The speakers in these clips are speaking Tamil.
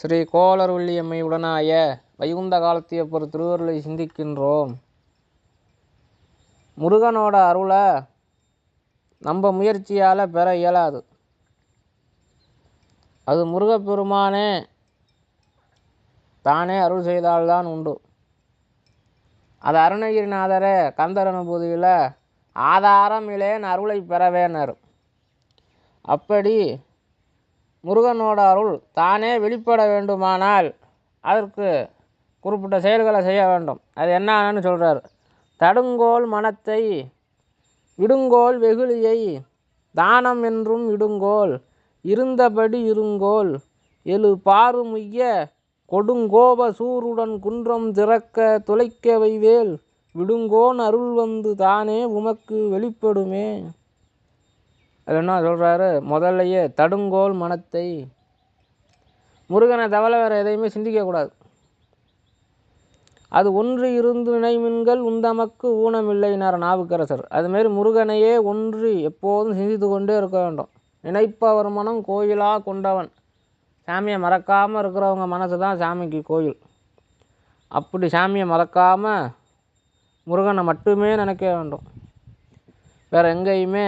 ஸ்ரீ கோளர்வள்ளியம்மை உடனாய வைகுந்த காலத்தியப்பர் திருவருளை சிந்திக்கின்றோம். முருகனோட அருளை நம்ம முயற்சியால் பெற இயலாது. அது முருகப்பெருமானே தானே அருள் செய்தால்தான் உண்டு. அது அருணகிரிநாதரே கந்தர் அனுபூதியில் ஆதாரம் இலேன் அருளை பெறவேனர் அப்படி முருகனோட அருள் தானே வெளிப்பட வேண்டுமானால் அதற்கு குறிப்பிட்ட செயல்களை செய்ய வேண்டும். அது என்னன்னு சொல்கிறார் தடுங்கோல் மனத்தை விடுங்கோல் வெகுளியை தானம் என்றும் விடுங்கோல் இருந்தபடி இருங்கோல் எழு பாரு முய்ய கொடுங்கோப சூருடன் குன்றம் திறக்க துளைக்க வைவேல் விடுங்கோன் அருள் வந்து தானே உமக்கு வெளிப்படுமே. அது என்ன சொல்கிறாரு முதல்லையே தடுங்கோல் மனத்தை முருகனை தவிர வேறு எதையுமே சிந்திக்கக்கூடாது அது ஒன்று இருந்து நினைமின்கள் உந்தமக்கு ஊனமில்லைனார் நாவுக்கரசர். அதுமாரி முருகனையே ஒன்று எப்போதும் சிந்தித்து கொண்டே இருக்க வேண்டும். நினைப்பவர் மனம் கோயிலாக கொண்டவன். சாமியை மறக்காமல் இருக்கிறவங்க மனசு தான் சாமிக்கு கோயில். அப்படி சாமியை மறக்காமல் முருகனை மட்டுமே நினைக்க வேண்டும். வேறு எங்கேயுமே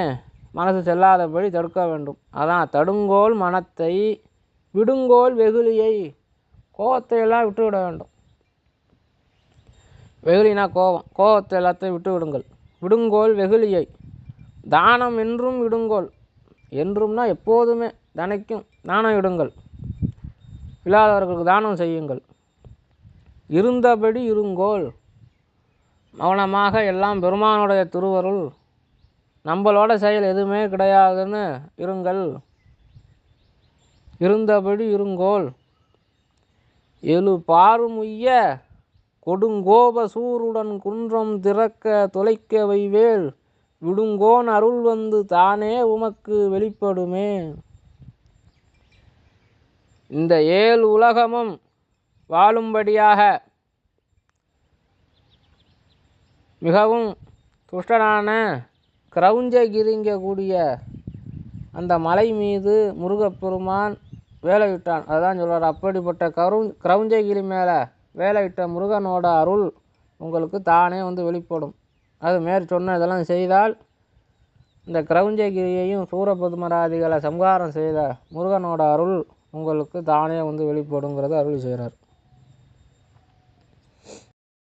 மனசு செல்லாதபடி தடுக்க வேண்டும். அதான் தடுங்கோல் மனத்தை விடுங்கோல் வெகுளியை கோபத்தையெல்லாம் எல்லாம் விட்டு விட வேண்டும். வெகுளினா கோபம். கோபத்தை எல்லாத்தையும் விட்டு விடுங்கள் விடுங்கோல் வெகுளியை. தானம் என்றும் விடுங்கோல். என்றும்னா எப்போதுமே தனைக்கும் தானம் விடுங்கள். இல்லாதவர்களுக்கு தானம் செய்யுங்கள். இருந்தபடி இருங்கோல். மௌனமாக எல்லாம் பெருமானுடைய திருவருள் நம்மளோட செயல் எதுவுமே கிடையாதுன்னு இருங்கள். இருந்தபடி இருங்கோல் எழு பாருமுய்ய கொடுங்கோப சூருடன் குன்றம் திறக்க தொலைக்க வைவேல் விடுங்கோன் அருள் வந்து தானே உமக்கு வெளிப்படுமே. இந்த ஏழு உலகமும் வாழும்படியாக மிகவும் துஷ்டனான கிரௌஞ்சகிரிங்க கூடிய அந்த மலை மீது முருகப்பெருமான் வேலையிட்டான். அதுதான் சொல்கிறார் அப்படிப்பட்ட கரு கிரௌஞ்சகிரி மேலே வேலையிட்ட முருகனோட அருள் உங்களுக்கு தானே வந்து வெளிப்படும். அது மேற் சொன்ன இதெல்லாம் செய்தால் இந்த கிரௌஞ்சகிரியையும் சூரபதுமராதிகளை சம்ஹாரம் செய்த முருகனோட அருள் உங்களுக்கு தானே வந்து வெளிப்படுங்கிறத அருள் செய்கிறார்.